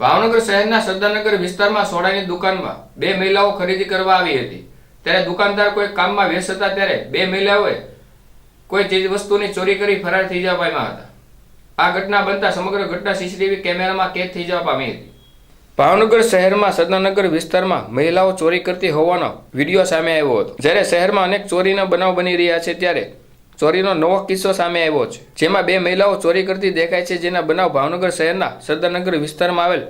ભાવનગર શહેરના સરદારનગર વિસ્તારમાં સોડાની દુકાનમાં બે મહિલાઓ ખરીદી કરવા આવી હતી. ત્યારે દુકાનદાર કોઈ કામમાં વ્યસ્ત હતા ત્યારે બે મહિલાઓએ કોઈ ચીજ વસ્તુની ચોરી કરી ફરાર થઈ જવા પામ્યા હતા. આ ઘટના બનતા સમગ્ર ઘટના સીસીટીવી કેમેરામાં કેદ થઈ જવા પામી હતી. ભાવનગર શહેરમાં સદનગર વિસ્તારમાં મહિલાઓ ચોરી કરતી હોવાનો વીડિયો સામે આવ્યો હતો. જ્યારે શહેરમાં અનેક ચોરીના બનાવ બની રહ્યા છે ત્યારે ચોરીનો નવો કિસ્સો સામે આવ્યો છે, જેમાં બે મહિલાઓ ચોરી કરતી દેખાય છે, જેના બનાવ ભાવનગર શહેરના સરદારનગર વિસ્તારમાં આવેલ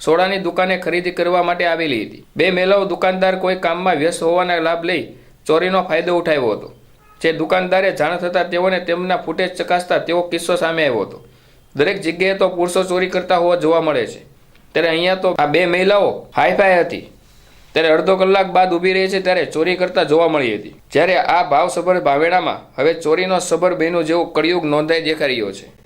સોડાની દુકાને ખરીદી કરવા માટે આવેલી હતી. બે મહિલાઓ દુકાનદાર કોઈ કામમાં વ્યસ્ત હોવાના લાભ લઈ ચોરીનો ફાયદો ઉઠાવ્યો હતો. જે દુકાનદારે જાણ થતાં તેઓને તેમના ફૂટેજ ચકાસતા તેવો કિસ્સો સામે આવ્યો હતો. દરેક જગ્યાએ તો પુરુષો ચોરી કરતા હોવા જોવા મળે છે. ત્યારે અહીંયા તો આ બે મહિલાઓ હાઈફાઈ હતી. ત્યારે અડધો કલાક બાદ ઊભી રહી છે ત્યારે ચોરી કરતા જોવા મળી હતી. જ્યારે આ ભાવસભર ભાવેડામાં હવે ચોરીનો સબર બહેનો જેવો કળિયુગ નોંધાઈ દેખાઈ રહ્યો છે.